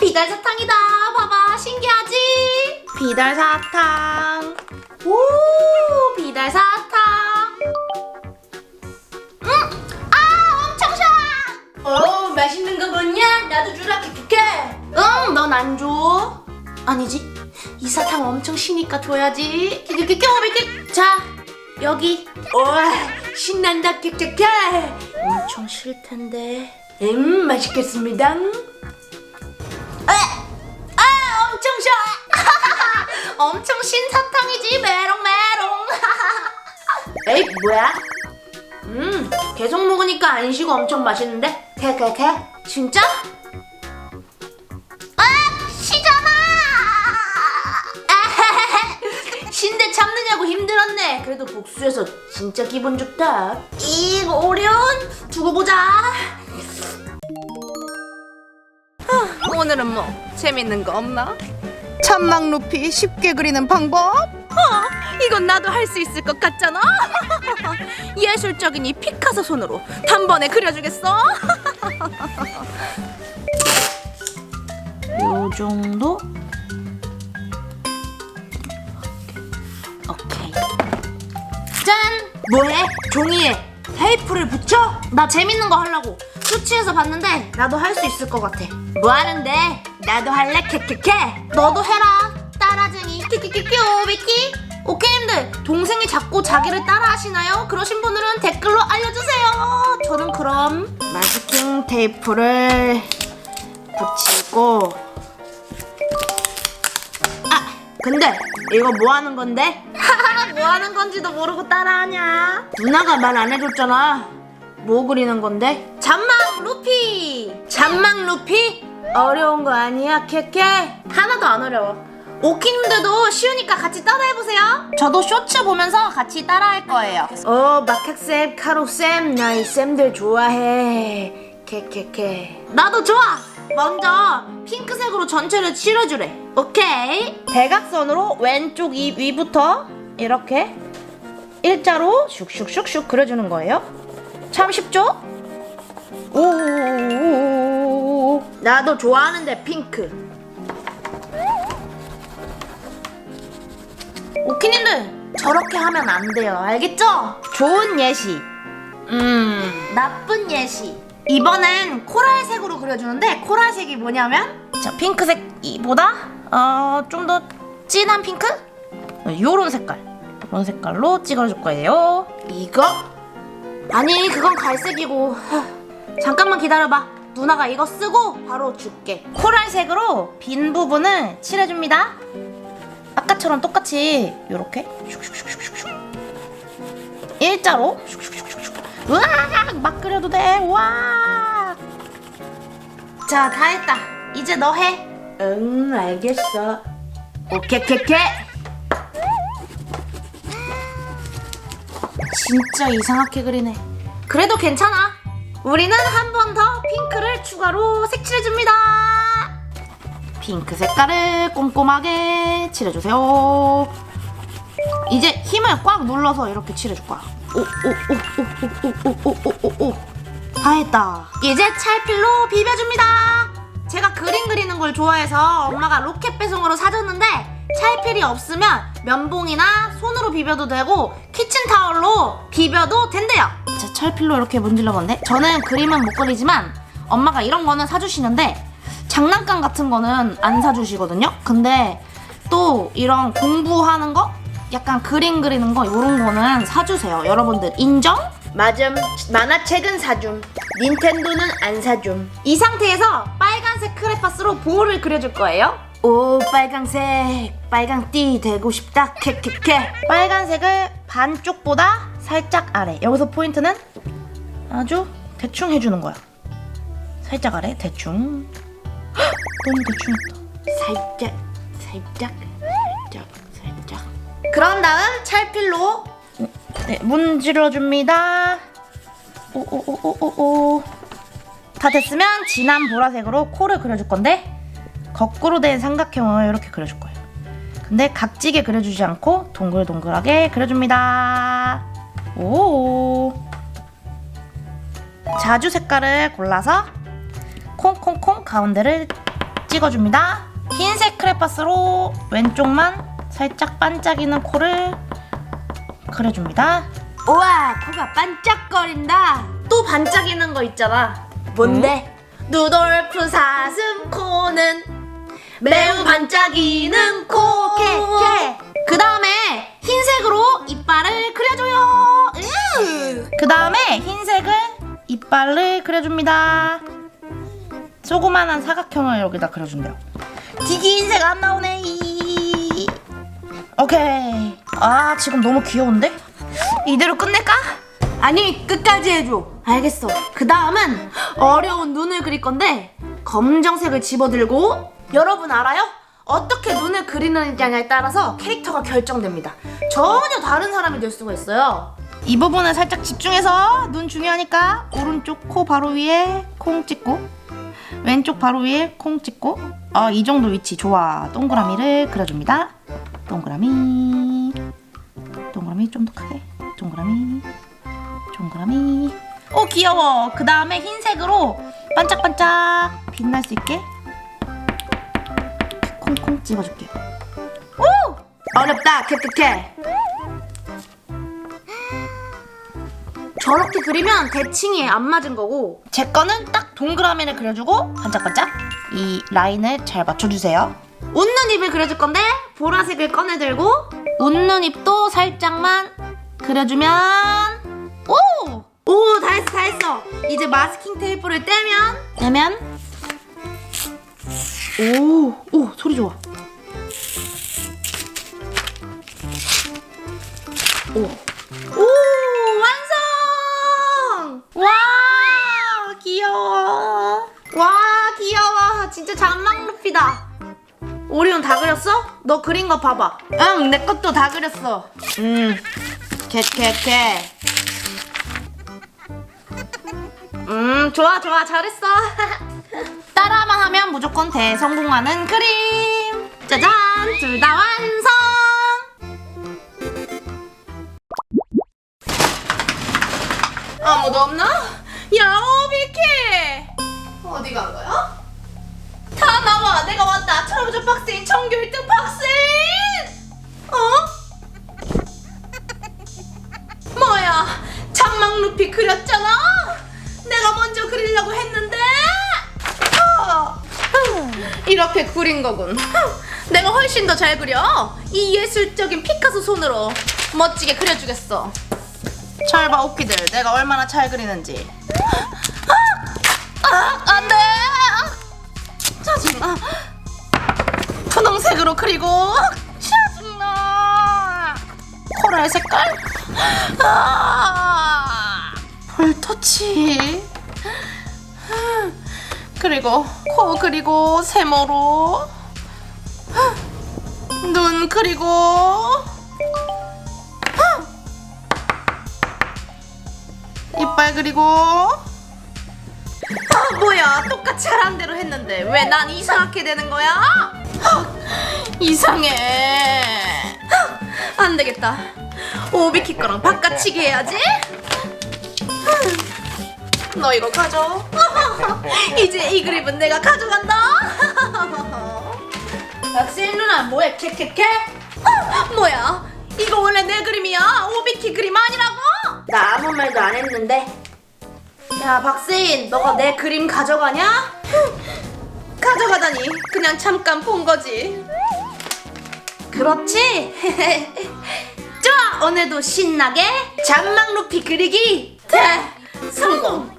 비달 사탕이다. 봐봐, 신기하지? 비달 사탕. 오, 비달 사탕. 음, 아, 엄청 샤. 어 맛있는 거 먹냐? 나도 주라 킥킥해 응, 넌 안 줘. 아니지. 이 사탕 엄청 시니까 줘야지. 끼끼끼끼 끼끼. 자, 여기. 우와 신난다 킥킥해 엄청 싫 텐데. 음 맛있겠습니다 아, 엄청 샤. 엄청 신 사탕이지, 메롱 메롱. 에이 뭐야? 음, 계속 먹으니까 안 쉬고 엄청 맛있는데? 캐캐캐 진짜? 아, 시잖아! 신데 참느냐고 힘들었네. 그래도 복수해서 진짜 기분 좋다. 이 오련 두고 보자. 오늘은 뭐 재밌는 거 없나? 천막 루피 쉽게 그리는 방법? 어, 이건 나도 할 수 있을 것 같잖아. 예술적인 이 피카소 손으로 단번에 그려주겠어? 요 정도? 오케이. 짠! 뭐해? 종이에 테이프를 붙여? 나 재밌는 거 하려고. 쇼츠에서 봤는데 나도 할 수 있을 것 같아. 뭐 하는데? 나도 할래? 캐캐캐. 너도 해라. 따라쟁이. 키키키키 오비키. 오케이님들 동생이 자꾸 자기를 따라하시나요? 그러신 분들은 댓글로 알려주세요. 저는 그럼 마스킹 테이프를 붙이고 아 근데 이거 뭐 하는 건데? 뭐 하는 건지도 모르고 따라하냐 누나가 말 안 해줬잖아 뭐 그리는 건데? 잔망 루피. 잔망 루피? 어려운 거 아니야 캐캐? 하나도 안 어려워. 오키님들도 쉬우니까 같이 따라해보세요. 저도 쇼츠 보면서 같이 따라할 거예요. 어 마켓쌤 카로쌤 나 이 쌤들 좋아해 캐캐캐 나도 좋아! 먼저 핑크색으로 전체를 칠해주래. 오케이. 대각선으로 왼쪽 이 위부터 이렇게 일자로 슉슉슉슉 그려주는 거예요. 참 쉽죠? 오. 나도 좋아하는데 핑크. 오키님들 저렇게 하면 안 돼요. 알겠죠? 좋은 예시. 음. 나쁜 예시. 이번엔 코랄색으로 그려주는데 코랄색이 뭐냐면? 자 핑크색보다 어, 좀 더 진한 핑크? 요런 색깔. 요런 색깔로 찍어줄 거예요. 이거? 아니 그건 갈색이고. 하, 잠깐만 기다려봐. 누나가 이거 쓰고 바로 줄게. 코랄색으로 빈 부분을 칠해줍니다. 아까처럼 똑같이 슉슉슉슉슉 일자로 우와 막 그려도 돼. 우와 자 다 했다. 이제 너 해. 응 알겠어. 오케캐캐 진짜 이상하게 그리네. 그래도 괜찮아 우리는 한 번 더 핑크를 추가로 색칠해줍니다 핑크 색깔을 꼼꼼하게 칠해주세요 이제 힘을 꽉 눌러서 이렇게 칠해줄 거야 오 오 오 오 오 오 오 오오오 다 했다 이제 찰필로 비벼줍니다 제가 그림 그리는 걸 좋아해서 엄마가 로켓 배송으로 사줬는데 찰필이 없으면 면봉이나 손으로 비벼도 되고 키친타올로 비벼도 된대요. 자 찰필로 이렇게 문질러 본데 저는 그림은 못 그리지만 엄마가 이런 거는 사주시는데 장난감 같은 거는 안 사주시거든요. 근데 또 이런 공부하는 거 약간 그림 그리는 거 이런 거는 사주세요. 여러분들 인정? 맞음. 만화책은 사줌. 닌텐도는 안 사줌. 이 상태에서 빨간색 크레파스로 볼을 그려줄 거예요. 오 빨강색 빨강띠 되고 싶다 캐캐캐 빨간색을 반쪽보다 살짝 아래. 여기서 포인트는 아주 대충 해주는 거야. 살짝 아래, 대충. 헉, 너무 대충 했다. 살짝 살짝 살짝 살짝 그런 다음 찰필로 네, 문질러줍니다. 오오오오오오. 다 됐으면 진한 보라색으로 코를 그려줄 건데 거꾸로 된 삼각형을 이렇게 그려줄 거예요. 근데 각지게 그려주지 않고 동글동글하게 그려줍니다. 오. 자주 색깔을 골라서 콩콩콩 가운데를 찍어줍니다. 흰색 크레파스로 왼쪽만 살짝 반짝이는 코를 그려줍니다. 우와 코가 반짝거린다 또 반짝이는 거 있잖아. 뭔데? 누돌프 사슴 코는 매우 반짝이는 코. 케, 그 다음에 흰색으로 이빨을 그려줘요. 그 다음에 흰색은 이빨을 그려줍니다. 조그만한 사각형을 여기다 그려준대요. 디기 흰색 안 나오네. 오케이. 아 지금 너무 귀여운데? 이대로 끝낼까? 아니 끝까지 해줘 알겠어. 그 다음은 어려운 눈을 그릴 건데 검정색을 집어들고 여러분 알아요? 어떻게 눈을 그리느냐에 따라서 캐릭터가 결정됩니다. 전혀 다른 사람이 될 수가 있어요. 이 부분을 살짝 집중해서 눈 중요하니까 오른쪽 코 바로 위에 콩 찍고 왼쪽 바로 위에 콩 찍고 어, 이 정도 위치 좋아. 동그라미를 그려줍니다. 동그라미 동그라미 좀 더 크게 동그라미 동그라미 오 귀여워 그 다음에 흰색으로 반짝반짝 빛날 수 있게 콩콩 찍어줄게요 오! 어렵다 케케케 저렇게 그리면 대칭이 안 맞은 거고 제 거는 딱 동그라미를 그려주고 반짝반짝 이 라인을 잘 맞춰주세요. 웃는 입을 그려줄 건데 보라색을 꺼내들고 웃는 입도 살짝만 그려주면 오! 오 다 했어 다 했어. 이제 마스킹 테이프를 떼면 떼면 오, 오 소리 좋아. 오, 오 완성! 와 귀여워. 와 귀여워. 진짜 장난루피다. 오리온 다 그렸어? 너 그린 거 봐봐. 응 내 것도 다 그렸어. 음 케케케 음 좋아 좋아. 잘했어 따라만 하면 무조건 대성공하는 그림. 짜잔! 둘 다 완성! 아무도 없나? 야 오비키 어디 간 거야? 다 나와! 내가 왔다! 트러블 박스인 청교 1등 박스인! 어? 뭐야? 장막 루피 그렸잖아? 내가 먼저 그리려고 했는데 이렇게 그린 거군. 내가 훨씬 더 잘 그려. 이 예술적인 피카소 손으로 멋지게 그려주겠어. 잘봐 오키들. 내가 얼마나 잘 그리는지. 아, 아 안돼! 짜증나. 분홍색으로 그리고 짜증나. 코랄 색깔? 아, 볼터치 그리고 코 그리고 세모로. 눈 그리고. 이빨 그리고. 아 뭐야 똑같이 하라는 대로 했는데 왜 난 이상하게 되는 거야? 이상해. 안 되겠다. 오비키 거랑 바꿔치기 해야지 너 이거 가져. 이제 이 그립은 내가 가져간다. 박세인 누나 뭐해? 캐캐캐 뭐야? 이거 원래 내 그림이야. 오비키 그림 아니라고? 나 아무 말도 안 했는데. 야 박세인 너가 내 그림 가져가냐? 가져가다니. 그냥 잠깐 본 거지. 그렇지? 좋아 오늘도 신나게 잔망 루피 그리기. 대 성공